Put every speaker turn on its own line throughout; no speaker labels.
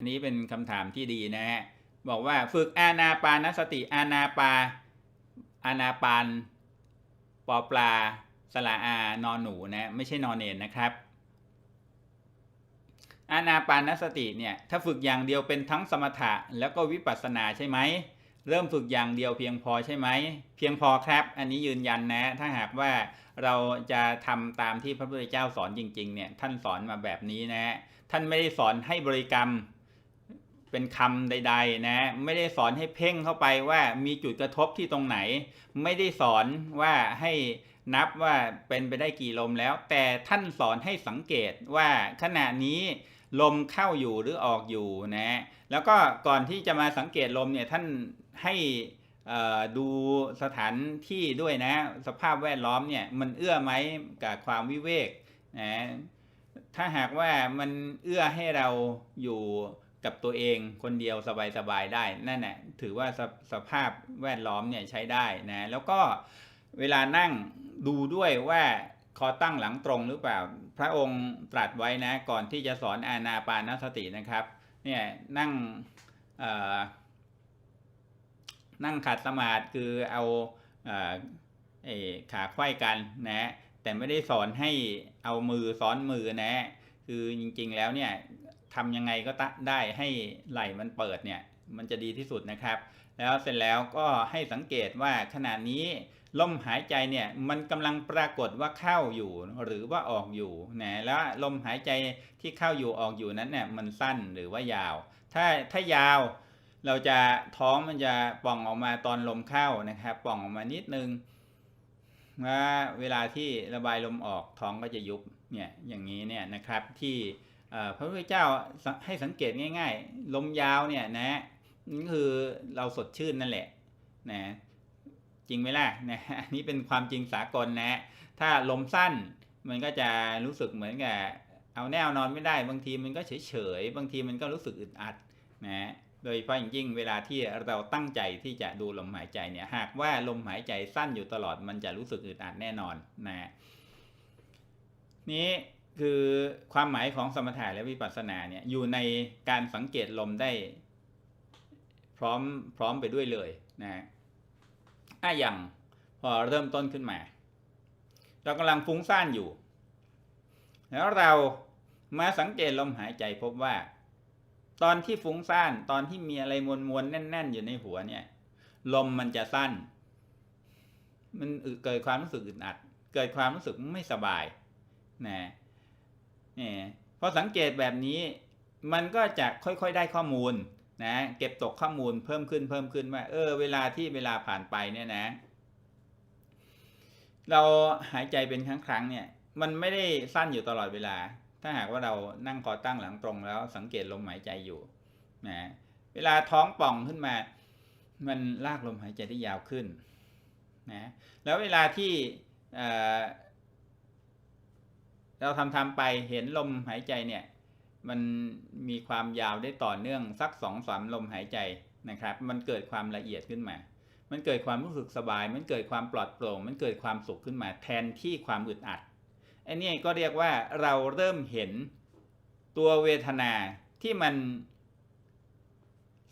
อันนี้เป็นคำถามที่ดีนะฮะบอกว่าฝึกอานาปานสติอานาปาอานาปานปอปลาสละอานอนหนูนะไม่ใช่นอนเนนนะครับ อานาปานสติเนี่ยถ้าฝึกอย่างเดียวเป็นทั้งสมถะแล้วก็วิปัสสนาใช่ไหมเริ่มฝึกอย่างเดียวเพียงพอใช่ไหมเพียงพอครับ อันนี้ยืนยันนะ ถ้าหากว่าเราจะทำตามที่พระพุทธเจ้าสอนจริงๆเนี่ยท่านสอนมาแบบนี้นะ ท่านไม่ได้สอนให้บริกรรม เป็นคำใด ๆ นะ ไม่ได้สอนให้เพ่งเข้าไปว่ามีจุดกระทบที่ตรงไหน ไม่ได้สอนว่าให้นับว่าเป็นไปได้กี่ลมแล้ว แต่ท่านสอนให้สังเกตว่าขณะนี้ลมเข้าอยู่หรือออกอยู่นะ แล้วก็ก่อนที่จะมาสังเกตลมเนี่ยท่านให้ดูสถานที่ด้วยนะ สภาพแวดล้อมเนี่ยมันเอื้อไหมกับความวิเวกนะถ้าหากว่ามันเอื้อให้เราอยู่ กับตัวเองคนเดียวสบายๆได้นั่นแหละถือว่าสสภาพแวดล้อมเนี่ยใช้ได้นะแล้วก็เวลานั่งดูด้วยว่าคอตั้งหลังตรงหรือเปล่า พระองค์ตรัสไว้นะก่อนที่จะสอนอานาปานสตินะครับเนี่ยนั่งนั่งขัดสมาธิคือเอาขาไขว้กันนะแต่ไม่ได้สอนให้เอามือซ้อนมือนะ คือจริงๆแล้วเนี่ย ทำยังไงก็ได้ให้ไหล่มันเปิดเนี่ยมันจะดีที่สุดนะครับ แล้วเสร็จแล้วก็ให้สังเกตว่าขณะนี้ลมหายใจเนี่ยมันกำลังปรากฏว่าเข้าอยู่หรือว่าออกอยู่นะแล้วลมหายใจที่เข้าอยู่ออกอยู่นั้นเนี่ยมันสั้นหรือว่ายาว ถ้าถ้ายาวเราจะท้องมันจะป่องออกมาตอนลมเข้านะครับป่องออกมานิดนึงว่าเวลาที่ระบายลมออกท้องก็จะยุบเนี่ยอย่างนี้เนี่ยนะครับที่ พระพุทธเจ้าให้สังเกตง่าย ๆ ลมยาวเนี่ยนะนี่คือเราสดชื่นนั่นแหละนะจริงไหมล่ะนะนี่เป็นความจริงสากลนะ ถ้าลมสั้นมันก็จะรู้สึกเหมือนกับเอาแนวนอนไม่ได้ บางทีมันก็เฉยเฉยบางทีมันก็รู้สึกอึดอัดนะโดยเฉพาะอย่างยิ่งเวลาที่เราตั้งใจที่จะดูลมหายใจเนี่ยหากว่าลมหายใจสั้นอยู่ตลอดมันจะรู้สึกอึดอัดแน่นอนนะนี้ คือความหมายของสมถะและวิปัสสนาเนี่ยอยู่ในการสังเกตลมได้พร้อมพร้อมไปด้วยเลยนะอะอย่างพอเริ่มต้นขึ้นมา เรากำลังฟุ้งซ่านอยู่ แล้วเรามาสังเกตลมหายใจพบว่า ตอนที่ฟุ้งซ่านตอนที่มีอะไรมวลมวลแน่น ๆ อยู่ในหัวเนี่ย ลมมันจะสั้น มันเกิดความรู้สึกอึดอัด เกิดความรู้สึกไม่สบายนะ นี่พอสังเกตแบบนี้มันก็จะค่อยๆได้ข้อมูลนะเก็บตกข้อมูลเพิ่มขึ้นเพิ่มขึ้นว่าเออเวลาที่เวลาผ่านไปเนี่ยนะ เราหายใจเป็นครั้งครั้งเนี่ย มันไม่ได้สั้นอยู่ตลอดเวลา ถ้าหากว่าเรานั่งคอตั้งหลังตรงแล้วสังเกตลมหายใจอยู่นะเวลาท้องป่องขึ้นมา มันลากลมหายใจได้ยาวขึ้นนะแล้วเวลาที่ เราทำทำไปเห็นลมหายใจเนี่ย มันมีความยาวได้ต่อเนื่องสักสองสามลมหายใจนะครับ มันเกิดความละเอียดขึ้นมา มันเกิดความรู้สึกสบาย มันเกิดความปลอดโปร่ง มันเกิดความสุขขึ้นมา แทนที่ความอึดอัดไอ้นี่ก็เรียกว่าเราเริ่มเห็นตัวเวทนาที่มัน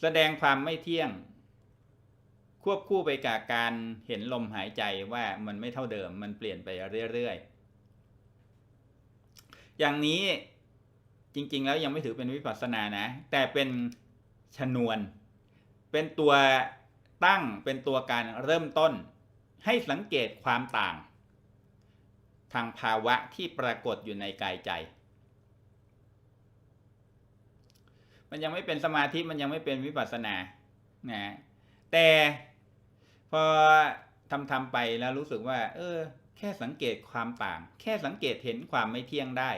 แสดงความไม่เที่ยง ควบคู่ไปกับการเห็นลมหายใจว่ามันไม่เท่าเดิม มันเปลี่ยนไปเรื่อยๆ อย่างนี้จริง ๆ แล้วยังไม่ถือเป็นวิปัสสนานะ แต่เป็นชนวน เป็นตัวตั้งเป็นตัวการเริ่มต้น ให้สังเกตความต่าง ทางภาวะที่ปรากฏอยู่ในกายใจ มันยังไม่เป็นสมาธิมันยังไม่เป็นวิปัสสนานะแต่พอทำทำไปแล้วรู้สึกว่า เออ แค่สังเกตความต่าง แค่สังเกตเห็นความไม่เที่ยงได้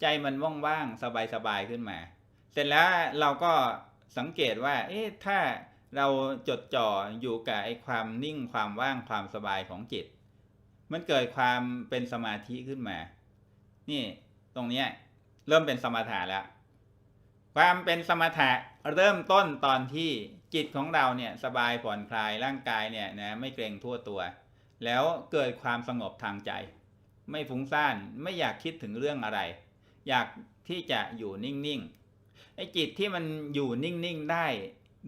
ใจมันว่างๆสบายๆขึ้นมา เสร็จแล้วเราก็สังเกตว่า เอ๊ะถ้าเราจดจ่ออยู่กับไอ้ความนิ่งความว่างความสบายของจิต มันเกิดความเป็นสมาธิขึ้นมา นี่ตรงนี้เริ่มเป็นสมถะแล้ว ความเป็นสมถะเริ่มต้นตอนที่จิตของเราเนี่ยสบายผ่อนคลายร่างกายเนี่ยนะไม่เกรงทั่วตัว แล้วเกิดความสงบทางใจ ไม่ฟุ้งซ่านไม่อยากคิดถึงเรื่องอะไร อยากที่จะอยู่นิ่งๆไอ้จิตที่มันอยู่นิ่งๆได้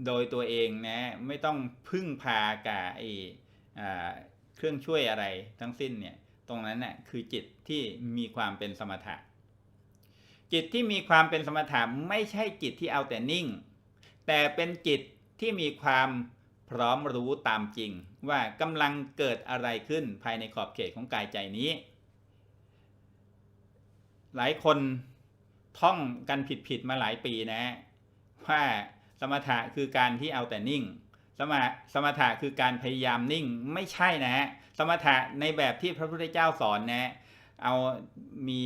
โดยตัวเองนะไม่ต้องพึ่งพากับไอ้อ่าเครื่องช่วยอะไรทั้งสิ้นเนี่ยตรงนั้นน่ะคือจิตที่มีความเป็นสมถะ จิตที่มีความเป็นสมถะไม่ใช่จิตที่เอาแต่นิ่ง แต่เป็นจิตที่มีความ พร้อมรู้ตามจริง ว่ากำลังเกิดอะไรขึ้นภายในขอบเขตของกายใจนี้ หลายคนท่องกันผิดๆมาหลายปีนะว่าสมถะคือการที่เอาแต่นิ่ง สมถสมถะคือการพยายามนิ่งไม่ใช่นะฮะสมถะในแบบที่พระพุทธเจ้าสอนนะเอามี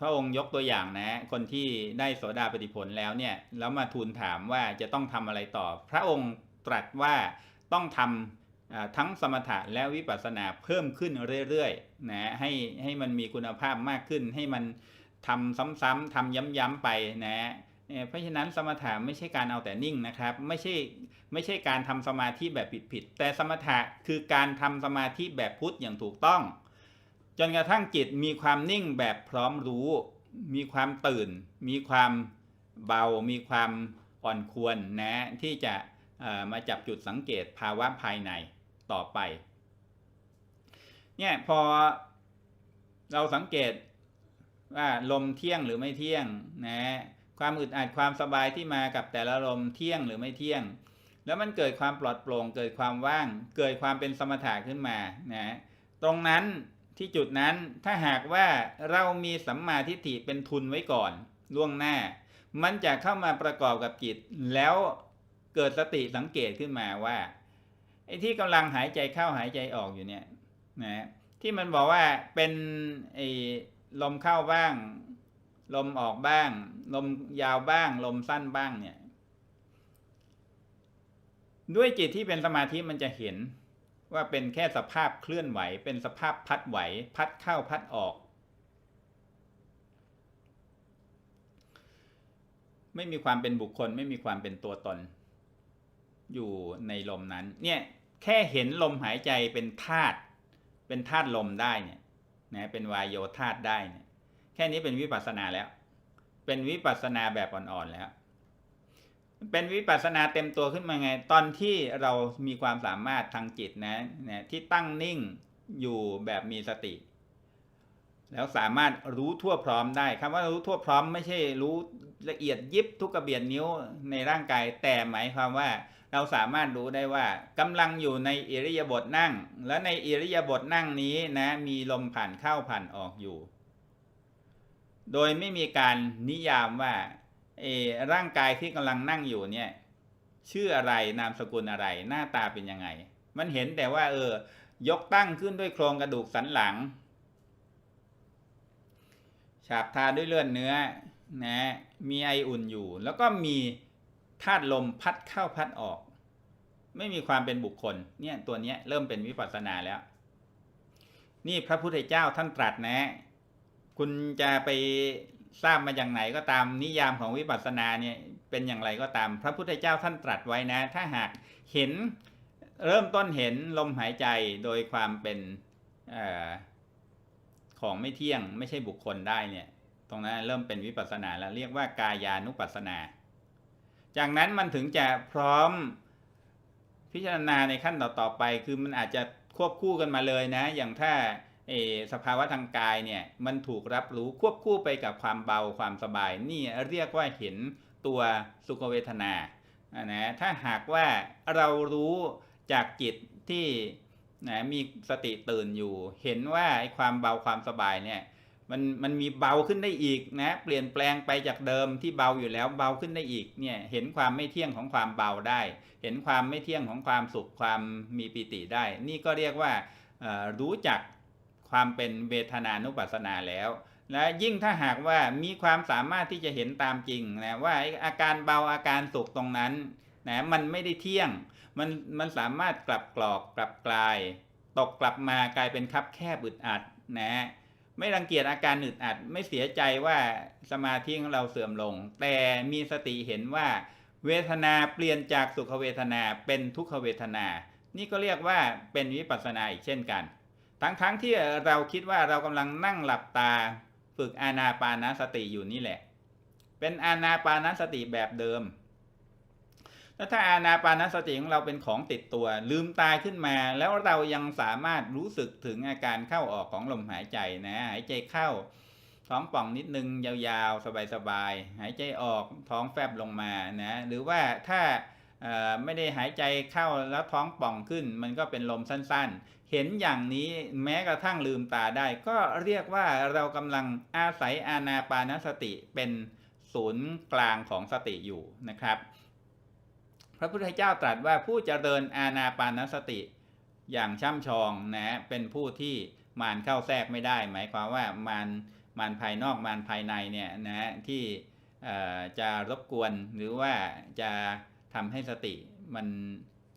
พระองค์ยกตัวอย่างนะ คนที่ได้โสดาปฏิผลแล้วเนี่ยแล้วมาทูลถามว่าจะต้องทำอะไรต่อ พระองค์ ตรัสว่าต้องทำทั้งสมถะและวิปัสสนาเพิ่มขึ้นเรื่อยๆนะให้ให้มันมีคุณภาพมากขึ้น ให้มันทำซ้ำๆทำย้ำๆไปนะเอ่อเพราะฉะนั้นสมถะไม่ใช่การเอาแต่นิ่งนะครับ ไม่ใช่ไม่ใช่การทำสมาธิแบบผิดๆแต่สมถะคือการทำสมาธิแบบพุทธอย่างถูกต้อง จนกระทั่งจิตมีความนิ่งแบบพร้อมรู้ มีความตื่น มีความเบา มีความอ่อนควรนะที่จะ มาจับจุดสังเกตภาวะภายในต่อไป เนี่ยพอเราสังเกตว่าลมเที่ยงหรือไม่เที่ยงนะความอึดอัดความสบายที่มากับแต่ละลมเที่ยงหรือไม่เที่ยง แล้วมันเกิดความปลอดโปร่ง เกิดความว่าง เกิดความเป็นสมถะขึ้นมานะตรงนั้นที่จุดนั้นถ้าหากว่าเรามีสัมมาทิฏฐิเป็นทุนไว้ก่อน ล่วงหน้า มันจะเข้ามาประกอบกับจิตแล้ว เกิดสติสังเกตขึ้นมาว่าไอ้ที่กำลังหายใจเข้าหายใจออกอยู่เนี่ยนะที่มันบอกว่าเป็นไอ้ลมเข้าบ้าง ลมออกบ้าง ลมยาวบ้าง ลมสั้นบ้างเนี่ย ด้วยจิตที่เป็นสมาธิมันจะเห็นว่าเป็นแค่สภาพเคลื่อนไหว เป็นสภาพพัดไหว พัดเข้าพัดออก ไม่มีความเป็นบุคคล ไม่มีความเป็นตัวตน อยู่ในลมนั้น เนี่ยแค่เห็นลมหายใจเป็นธาตุเป็นธาตุลมได้เนี่ยนะเป็นวายโยธาตุได้เนี่ยแค่นี้เป็นวิปัสสนาแล้ว เป็นวิปัสสนาแบบอ่อนๆแล้ว เป็นวิปัสสนาเต็มตัวขึ้นมาไง ตอนที่เรามีความสามารถทางจิตนะนะที่ตั้งนิ่งอยู่แบบมีสติ แล้วสามารถรู้ทั่วพร้อมได้คำว่ารู้ทั่วพร้อมไม่ใช่รู้ละเอียดยิบทุกกระเบียดนิ้วในร่างกาย แต่หมายความว่า เราสามารถรู้ได้ว่ากำลังอยู่ในอิริยาบถนั่ง และในอิริยาบถนั่งนี้นะมีลมผ่านเข้าผ่านออกอยู่ โดยไม่มีการนิยามว่าเอร่างกายที่กำลังนั่งอยู่เนี่ยชื่ออะไรนามสกุลอะไรหน้าตาเป็นยังไง มันเห็นแต่ว่า เออยกตั้งขึ้นด้วยโครงกระดูกสันหลัง ฉาบทาด้วยเลือดเนื้อนะมีไออุ่นอยู่ แล้วก็มี ธาตุลมพัดเข้าพัดออก ไม่มีความเป็นบุคคล เนี่ยตัวเนี้ยเริ่มเป็นวิปัสสนาแล้ว นี่พระพุทธเจ้าท่านตรัสนะ คุณจะไปทราบมาอย่างไหนก็ตามนิยามของวิปัสสนาเนี่ยเป็นอย่างไรก็ตาม พระพุทธเจ้าท่านตรัสไว้นะ ถ้าหากเห็นเริ่มต้นเห็นลมหายใจโดยความเป็นอของไม่เที่ยงไม่ใช่บุคคลได้เนี่ย ตรงนั้นเริ่มเป็นวิปัสสนาแล้วเรียกว่ากายานุปัสสนา จากนั้นมันถึงจะพร้อมพิจารณาในขั้นต่อๆไป คือมันอาจจะควบคู่กันมาเลยนะ อย่างถ้าสภาวะทางกายเนี่ยมันถูกรับรู้ควบคู่ไปกับความเบาความสบาย นี่เรียกว่าเห็นตัวสุขเวทนานะถ้าหากว่าเรารู้จากจิตที่นะมีสติตื่นอยู่ เห็นว่าไอ้ความเบาความสบายเนี่ย มันมันมีเบาขึ้นได้อีกนะ เปลี่ยนแปลงไปจากเดิมที่เบาอยู่แล้วเบาขึ้นได้อีกเนี่ยเห็นความไม่เที่ยงของความเบาได้ เห็นความไม่เที่ยงของความสุขความมีปิติได้ นี่ก็เรียกว่ารู้จักความเป็นเวทนานุปัสสนาแล้วและยิ่งถ้าหากว่ามีความสามารถที่จะเห็นตามจริงนะว่าไออาการเบาอาการสุขตรงนั้นนะมันไม่ได้เที่ยงมันมันสามารถกลับกรอกกลับกลาย ตกกลับมากลายเป็นคับแคบอึดอัดนะ ไม่รังเกียจอาการอึดอัด ไม่เสียใจว่าสมาธิของเราเสื่อมลง แต่มีสติเห็นว่า เวทนาเปลี่ยนจากสุขเวทนาเป็นทุกขเวทนา นี่ก็เรียกว่าเป็นวิปัสสนาอีกเช่นกัน ทั้งๆทที่เราคิดว่าเรากำลังนั่งหลับตา ฝึกอานาปานาสติอยู่นี่แหละ เป็นอานาปานสติแบบเดิม แล้วถ้าอานาปานสติของเราเป็นของติดตัว ลืมตาขึ้นมา แล้วเรายังสามารถรู้สึกถึงอาการเข้าออกของลมหายใจนะหายใจเข้า ท้องป่องนิดนึงยาวๆ สบายๆ หายใจออกท้องแฟบลงมานะหรือว่าถ้าไม่ได้หายใจเข้าแล้วท้องป่องขึ้น มันก็เป็นลมสั้นๆ เห็นอย่างนี้แม้กระทั่งลืมตาได้ ก็เรียกว่าเรากำลังอาศัยอานาปานสติเป็นศูนย์กลางของสติอยู่นะครับ ระพุทธเจ้าตรัสว่าผู้เจริญอานาปานสติ อย่างช่ำชองนะเป็นผู้ที่มารเข้าแทรกไม่ได้ หมายความว่ามารมารภายนอกมารภายในเนี่ยนะที่จะรบกวนหรือว่าจะทำให้สติมัน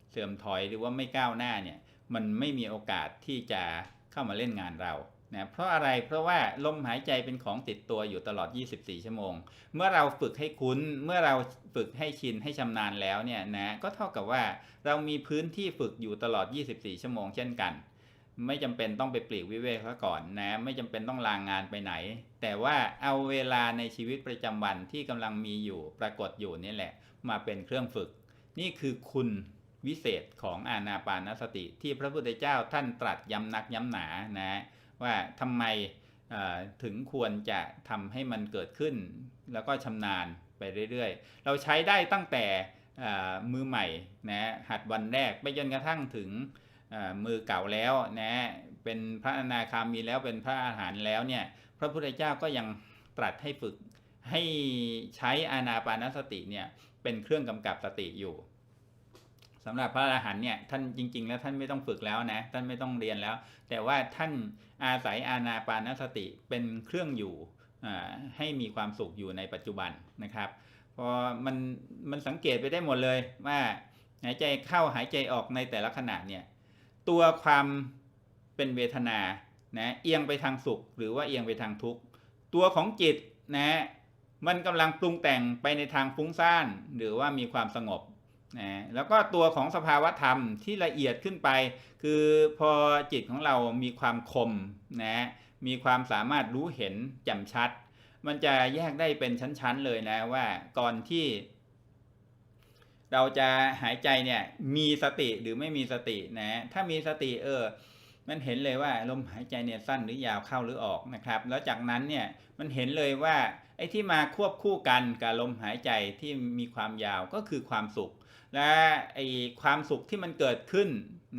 เสื่อมถอยหรือว่าไม่ก้าวหน้าเนี่ยมันไม่มีโอกาสที่จะเข้ามาเล่นงานเรา นะเพราะอะไรเพราะว่าลมหายใจเป็นของติดตัวอยู่ตลอด 24 ชั่วโมง เมื่อเราฝึกให้คุ้น เมื่อเราฝึกให้ชินให้ชำนาญแล้วเนี่ยนะก็เท่ากับว่าเรามีพื้นที่ฝึกอยู่ตลอด 24 ชั่วโมงเช่นกัน ไม่จำเป็นต้องไปปลีกวิเวกซะก่อนนะไม่จำเป็นต้องลางงานไปไหน แต่ว่าเอาเวลาในชีวิตประจำวันที่กำลังมีอยู่ปรากฏอยู่นี่แหละ มาเป็นเครื่องฝึก นี่คือคุณวิเศษของอานาปานสติที่พระพุทธเจ้าท่านตรัสย้ำนักย้ำหนานะ ว่าทำไมถึงควรจะทำให้มันเกิดขึ้น แล้วก็ชำนาญไปเรื่อยๆ เราใช้ได้ตั้งแต่มือใหม่นะหัดวันแรกไปจนกระทั่งถึงมือเก่าแล้วนะเป็นพระอนาคามีแล้วเป็นพระอาหารแล้วเนี่ยพระพุทธเจ้าก็ยังตรัสให้ฝึกให้ใช้อานาปานสติเนี่ยเป็นเครื่องกำกับสติอยู่ สำหรับพระอรหันต์เนี่ยท่านจริง ๆ แล้วท่านไม่ต้องฝึกแล้วนะท่านไม่ต้องเรียนแล้ว แต่ว่าท่านอาศัยอานาปานสติเป็นเครื่องอยู่ให้มีความสุขอยู่ในปัจจุบันนะครับพอมันมันสังเกตไปได้หมดเลยว่าหายใจเข้าหายใจออกในแต่ละขณะเนี่ยตัวความเป็นเวทนานะเอียงไปทางสุขหรือว่าเอียงไปทางทุกข์ ตัวของจิตนะมันกำลังปรุงแต่งไปในทางฟุ้งซ่านหรือว่ามีความสงบ นะแล้วก็ตัวของสภาวะธรรมที่ละเอียดขึ้นไป คือพอจิตของเรามีความคมนะมีความสามารถรู้เห็นแจ่มชัด มันจะแยกได้เป็นชั้นๆเลยนะว่าก่อนที่ เราจะหายใจเนี่ยมีสติหรือไม่มีสตินะถ้ามีสติเออมันเห็นเลยว่าลมหายใจเนี่ยสั้นหรือยาวเข้าหรือออกนะครับ แล้วจากนั้นเนี่ยมันเห็นเลยว่า ไอ้ที่มาควบคู่กันกับลมหายใจที่มีความยาวก็คือความสุข และไอ้ความสุขที่มันเกิดขึ้น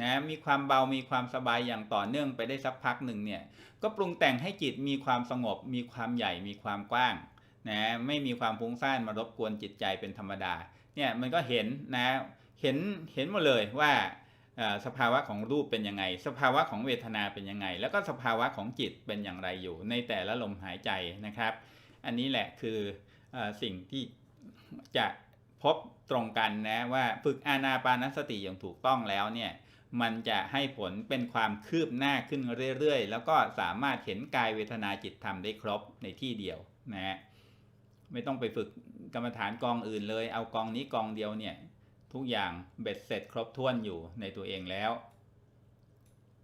นะมีความเบามีความสบายอย่างต่อเนื่องไปได้สักพักหนึ่งเนี่ยก็ปรุงแต่งให้จิตมีความสงบ มีความใหญ่มีความกว้างนะไม่มีความฟุ้งซ่านมารบกวนจิตใจเป็นธรรมดาเนี่ยมันก็เห็นนะเห็นเห็นหมดเลยว่าสภาวะของรูปเป็นยังไง สภาวะของเวทนาเป็นยังไง แล้วก็สภาวะของจิตเป็นอย่างไรอยู่ในแต่ละลมหายใจนะครับ อันนี้แหละคือออสิ่งที่จะพบตรงกันนะว่าฝึกอานาปานสติอย่างถูกต้องแล้วเนี่ยมันจะให้ผลเป็นความคืบหน้าขึ้นเรื่อยๆ แล้วก็สามารถเห็นกายเวทนาจิตธรรมได้ครบในที่เดียวนะฮะไม่ต้องไปฝึกกรรมฐานกองอื่นเลย เอากองนี้กองเดียวเนี่ยทุกอย่างเบ็ดเสร็จครบถ้วนอยู่ในตัวเองแล้ว